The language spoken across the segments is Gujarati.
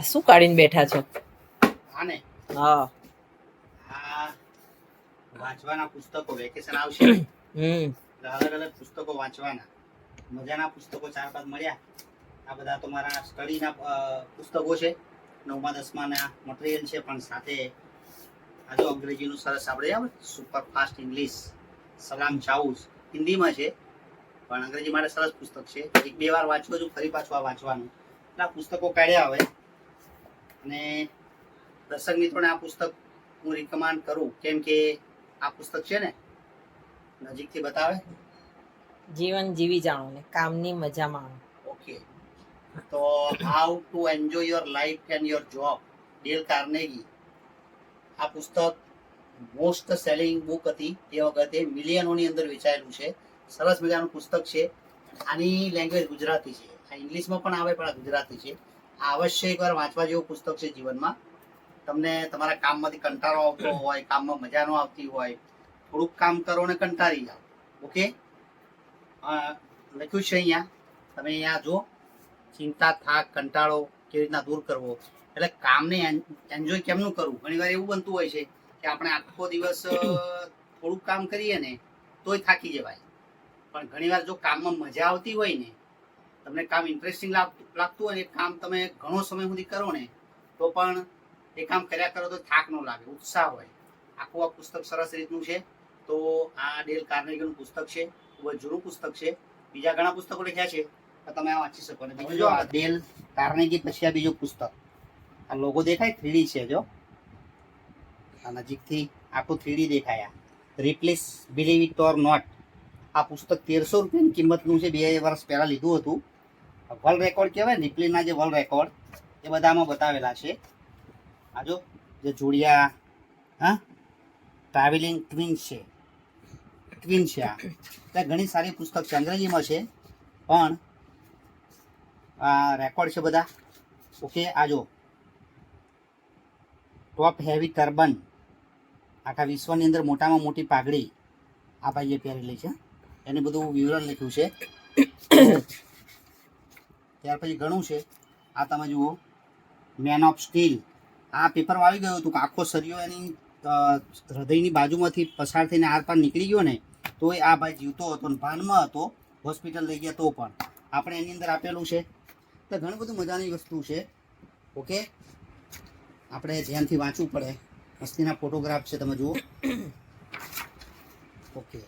શું કાઢીને બેઠા છો? આને? હા. વાંચવાના પુસ્તકો વેકેશન આવશે. હમ. અલગ અલગ પુસ્તકો વાંચવાના. મજાના પુસ્તકો ચાર પાંચ મળ્યા. આ બધા તો મારા સ્ટડીના પુસ્તકો છે. નવમા દસમાના મટીરિયલ છે પણ સાથે આજે અંગ્રેજીનું સરસ આપણે આવે સુપર ફાસ્ટ ઇંગ્લિશ સલામ ચાઉસ હિન્દીમાં છે પણ અંગ્રેજી માટે સરસ પુસ્તક છે. એક બે વાર વાંચવું છું ફરી પાછું આ વાંચવાનું. આ પુસ્તકો કાઢ્યા હવે. અને દર્શક મિત્રોને આ પુસ્તક હું રિકમેન્ડ કરું કેમ કે આ પુસ્તક છે ને નજીકથી બતાવે. જીવન જીવી જાણો ને કામની મજા માણો. ઓકે. તો how to enjoy your life and your job Dale Carnegie. આ પુસ્તક મોસ્ટ સેલિંગ બુક હતી તે વખતે મિલિયનોની અંદર વેચાયેલું છે. સરસ મજાનું પુસ્તક છે. આની લેંગ્વેજ ગુજરાતી છે. આ ઇંગ્લિશમાં પણ આવે પણ આ ગુજરાતી છે. અવશ્ય એકવાર વાંચવા જેવું પુસ્તક છે જીવનમાં. તમને તમારા કામમાંથી કંટાળો આવતો હોય, કામમાં મજા ન આવતી હોય, થોડુંક કામ કરો ને કંટાળી જાઓ. ઓકે લખ્યું છે અહીંયા. તમે અહીંયા જો ચિંતા, થાક, કંટાળો કેવી રીતના દૂર કરવો. એટલે કામને એન્જોય કેમનું કરવું? ઘણી વાર એવું બનતું હોય છે કે આપણે આખો દિવસ થોડુંક કામ કરીએ ને તોય થાકી જવાય. પણ ઘણી વાર જો કામમાં મજા આવતી હોય ને તમને કામ ઇન્ટરેસ્ટિંગ લાગતું હોય એ કામ તમે ઘણો સમય સુધી કરો ને, તો પણ એ કામ કર્યા કરો તો થાક ન લાગે, ઉત્સાહ હોય. આખું આ પુસ્તક સરસ રીતનું છે. તો આ ડેલ કાર્નેગીનું પુસ્તક છે, ખૂબ જ જૂનું પુસ્તક છે. બીજા ઘણા પુસ્તકો લખ્યા છે તમે આ વાંચી શકો. ને જો, આ ડેલ કાર્નેગી પછી આ બીજું પુસ્તક. આ લોગો દેખાય થ્રીડી છે જો. આ નજીકથી આખું થ્રીડી દેખાયા. Ripley's believe it or not આ પુસ્તક તેરસો રૂપિયાની કિંમતનું છે. બે વર્ષ પહેલાં લીધું હતું. વર્લ્ડ રેકોર્ડ કહેવાય નિપલીના જે વર્લ્ડ રેકોર્ડ એ બધામાં બતાવેલા છે. આ જો જોડિયા, હા? ટ્રાવેલિંગ ટ્વિન્સ છે. ટ્વિન છે આ. ત્યાં ઘણી સારી પુસ્તક છે અંગ્રેજીમાં છે, પણ આ રેકોર્ડ છે બધા. ઓકે આ જો. ટોપ હેવી ટર્બન આખા વિશ્વની અંદર મોટામાં મોટી પાઘડી આ ભાઈએ પહેરેલી છે. એને બધું વિવરણ લખ્યું છે. ત્યાર પછી ઘણું છે. આ તમે જુઓ. મેન ઓફ સ્ટીલ આ પેપર વાળી ગયું હતું કે આખો સરિયો એની હૃદયની બાજુમાંથી પસાર થઈને આર પાર નીકળી ગયો ને તો એ આ ભાઈ જીવતો હતો ને ભાનમાં હતો, હોસ્પિટલ લઈ ગયા તો પણ. આપણે એની અંદર આપેલું છે. તો ઘણું બધું મજાની વસ્તુ છે. ઓકે? આપણે ધ્યાનથી વાંચવું પડે. મસ્તીના ફોટોગ્રાફ છે, તમે જુઓ. ઓકે.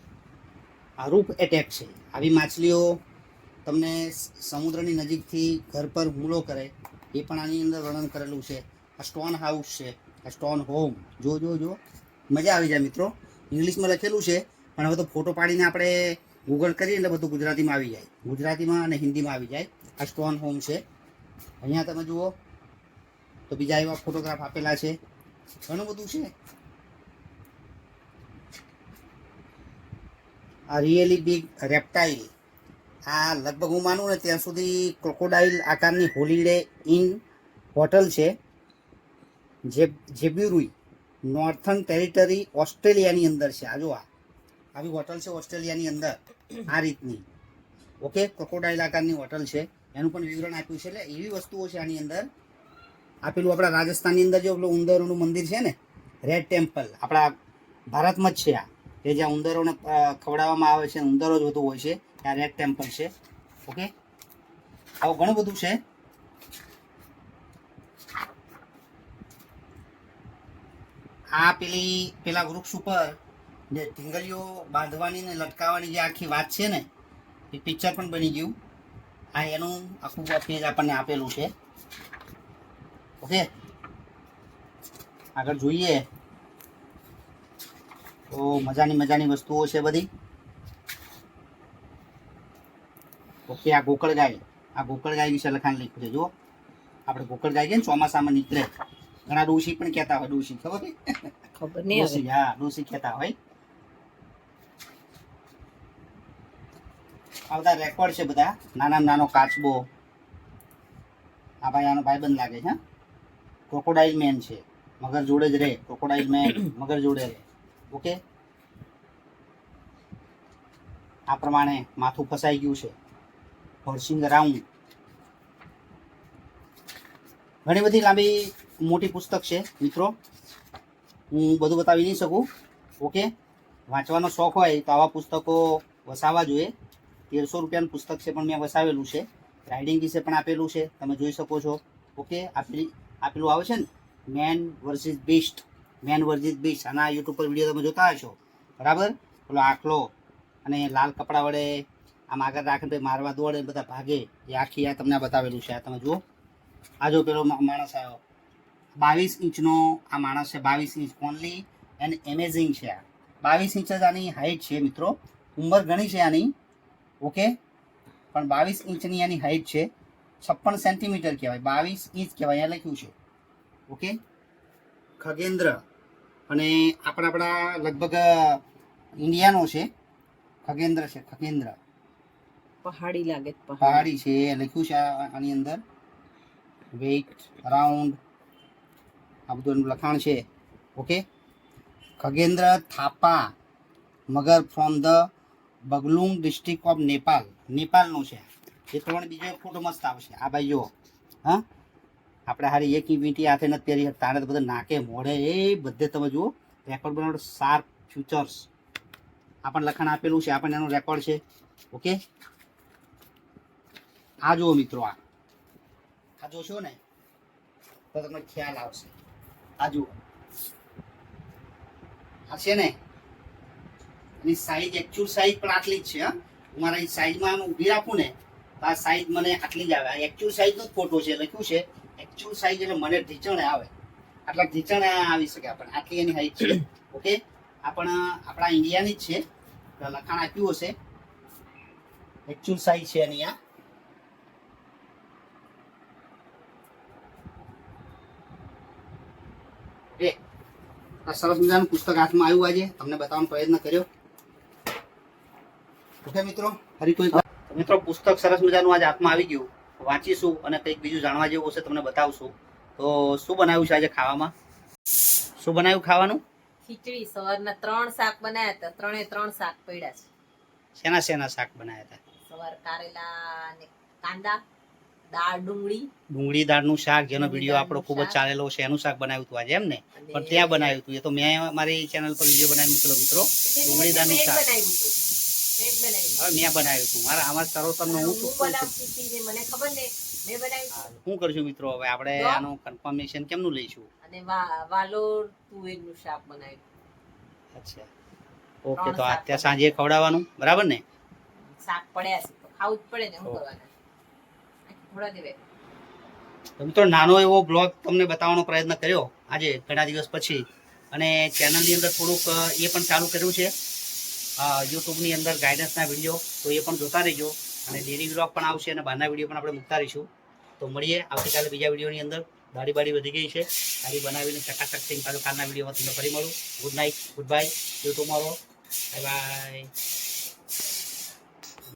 આ રૂપ એટેક છે. આવી માછલીઓ તમને સમુદ્રની નજીકથી ઘર પર હુમલો કરે, એ પણ આની અંદર વર્ણન કરેલું છે. આ સ્ટોન હાઉસ છે, આ સ્ટોન હોમ. જો જો જો. મજા આવી જાય મિત્રો. ઇંગ્લિશમાં લખેલું છે, પણ હવે તો ફોટો પાડીને આપણે ગૂગલ કરીએ એટલે બધું ગુજરાતીમાં આવી જાય. ગુજરાતીમાં અને હિન્દીમાં આવી જાય. આ સ્ટોન હોમ છે. અહીંયા તમે જુઓ, તો બીજા એવા ફોટોગ્રાફ આપેલા છે. ઘણું બધું છે. આ રિયલી બિગ રેપ્ટાઇલ આ લગભગ હું માનું ને ત્યાં સુધી ક્રોકોડાઇલ આકારની હોલીડે ઇન હોટલ છે, જે જેબ્યુરુઈ નોર્થન ટેરિટરી ઓસ્ટ્રેલિયાની અંદર છે. આ જો આ, આવી હોટલ છે ઓસ્ટ્રેલિયાની અંદર, આ રીતની. ઓકે ક્રોકોડાઇલ આકારની હોટલ છે. એનું પણ વિવરણ આપ્યું છે, એટલે એવી વસ્તુઓ છે આની અંદર. આપેલું આપણા રાજસ્થાનની અંદર જો પેલું ઉંદરોનું મંદિર છે ને રેડ ટેમ્પલ આપણા ભારતમાં જ છે આ. કે જ્યાં ઉંદરોને ખવડાવવામાં આવે છે ઉંદરો જ વધુ હોય છે, ત્યાં રેડ ટેમ્પલ છે. ઓકે આવું ઘણું બધું છે. આ પેલી, પેલા વૃક્ષ ઉપર જે ઢીંગલીઓ બાંધવાની ને લટકાવવાની જે આખી વાત છે ને, એ પિક્ચર પણ બની ગયું. આ એનું આખું પેજ આપણને આપેલું છે. ઓકે આગળ જોઈએ. તો મજાની મજાની વસ્તુઓ છે બધી. ઓકે આ ગોકળ ગાય આ ગોકળ ગાય વિશે લખાણ લખ્યું છે જુઓ. આપણે ગોકળ ગાય કે ચોમાસામાં નીકળે. ઘણા ડોશી પણ કહેતા હોય ડોશી ખબર? ખબર નહીં ડોશી હા ડોશી કહેતા હોય. આ બધા રેકોર્ડ છે બધા. નાના નાનો કાચબો. આ ભાઈ આનો ભાઈ બંધ લાગે છે ક્રોકોડાઇલ મેન છે. મગર જોડે જ રહે. ક્રોકોડાઇલ મેન મગર જોડે રહે. ઓકે? આ પ્રમાણે માથું ફસાઈ ગયું છે. હોર્સિંગ રાઉન્ડ ઘણી બધી લાંબી, મોટી પુસ્તક છે, મિત્રો. હું બધું બતાવી નહીં શકું. ઓકે? વાંચવાનો શોખ હોય તો આવા પુસ્તકો વસાવવા જોઈએ. તેરસો રૂપિયાનું પુસ્તક છે પણ મેં વસાવેલું છે. રાઇડિંગ વિશે પણ આપેલું છે. તમે જોઈ શકો છો. ઓકે? આપેલી આપેલું આવે છે ને? Main versus Beast main વર્જિત Beast આના યુટ્યુબ પર વીડિયો તમે જોતા હશો. બરાબર? પેલો આખલો અને લાલ કપડા વડે આમ આગળ રાખીને મારવા દોડે બધા ભાગે. એ આખી આ તમને બતાવેલું છે. આ તમે જુઓ. આ જો પેલો માણસ આવ્યો બાવીસ ઇંચનો આ માણસ છે. બાવીસ ઇંચ ઓનલી એન્ડ એમેઝિંગ છે આ. બાવીસ ઇંચ જ આની હાઈટ છે મિત્રો. ઉંમર ઘણી છે આની. ઓકે? પણ બાવીસ ઇંચની આની હાઈટ છે. છપ્પન સેન્ટીમીટર કહેવાય. બાવીસ ઇંચ કહેવાય. અહીંયા લખ્યું છે. ઓકે? ખગેન્દ્ર. અને આપણા આપણા લગભગ ઇન્ડિયાનો છે. ખગેન્દ્ર છે ખગેન્દ્ર. પહાડી લાગે પહાડી. છે લખ્યું છે આની અંદર. વેઇટ અરાઉન્ડ આ બધું એનું લખાણ છે. Okay Khagendra Thapa Magar from the Baglung district of Nepal નેપાલનો છે. એ ત્રણ બીજો ફોટો મસ્ત આવશે. આ ભાઈ જુઓ. હા? આપણે હારી એક વીંટી હાથે નથી પહેરી તારે તો બધા નાકે મોડે એ બધે તમે જુઓ રેકોર્ડ બનાવો શાર્પ ફ્યુચર્સ આપણને લખાણ આપેલું છે, આપણને પણ એનો રેકોર્ડ છે. ઓકે? આ જુઓ મિત્રો આ. આ જોશો ને, તો તમને ખ્યાલ આવશે. આ જુઓ. આ છે ને, એની સાઈઝ એકચ્યુઅલ સાઈઝ પણ આટલી જ છે, હા. મારા સાઈઝમાં ઊભી રાખું ને, તો આ સાઈઝ મને આટલી જ આવે. આ એકચ્યુઅલ સાઈઝનો જ ફોટો છે, લખ્યું છે. એકચ્યુઅલ સાઈઝ એટલે મને ઢીચણે આવે. આટલા ઢીચણે આવી શકે આપણે આટલી એની હાઈટ છે. ઓકે આપણ, આપણા ઇન્ડિયાની જ છે. લખાણ આપ્યું હશે. એકચ્યુઅલ સાઈઝ છે એની આ. સરસ મજાનું પુસ્તક હાથમાં આવ્યું આજે. તમને બતાવવાનો પ્રયત્ન કર્યો. ઓકે મિત્રો? ફરી કોઈ મિત્રો, પુસ્તક સરસ મજાનું આજે હાથમાં આવી ગયું. વાંચીશું અને કંઈક બીજું જાણવા જેવું હશે તમને બતાવશું. તો શું બનાવ્યું છે આજે ખાવામાં? શું બનાવ્યું ખાવાનું? ખીચડી સવારના ત્રણ શાક બનાવ્યા હતા. ત્રણે ત્રણ શાક પડ્યા છે. શેના શેના શાક બનાવ્યા હતા? સવાર કારેલા અને કાંદા દાળ ડુંગળી. ડુંગળી દાળનું શાક જેનો વીડિયો આપણો ખૂબ જ. ચાલેલો છે એનું શાક બનાવ્યું હતું આજે એમ ને? પણ ત્યાં બનાવ્યું હતું. એ તો મેં મારી ચેનલ પર વીડિયો બનાવી મૂકેલો મિત્રો ડુંગળી દાળનું શાક. બનાવ્યું હતું. મેં બનાવ્યું. હવે મેં બનાવ્યું હતું મારા આમાં સરોતરનો હું હું શું કરું છું? બનાવતી હતી ને મને ખબર ને મેં બનાવ્યું શું કરશું મિત્રો? હવે આપણે આનું કન્ફર્મેશન કેમનું લઈશું? અને વાલોર તુવેરનું શાક બનાવ્યું. અચ્છા. ઓકે તો અત્યારે સાંજે ખવડાવવાનું. બરાબર ને? શાક પડ્યા છે ખાવું જ પડે ને શું કરવાના? થોડા દેવે મિત્રો નાનો એવો બ્લોગ તમને બતાવવાનો પ્રયત્ન કર્યો આજે ઘણા દિવસ પછી. અને ચેનલની અંદર થોડુંક એ પણ ચાલુ કર્યું છે. યુટ્યુબની અંદર ગાઈડન્સના વીડિયો તો એ પણ જોતા રહેજો. અને ડેરી બ્લોગ પણ આવશે અને બહારના વીડિયો પણ આપણે મૂકતા રહીશું. તો મળીએ આવતીકાલે બીજા વિડીયોની અંદર. દાઢી બાડી વધી ગઈ છે. દાઢી બનાવીને ચકાચક પાછું કાલના વિડીયોમાં તમને ફરી મળું. Good night good bye YouTube મારો બાય બાય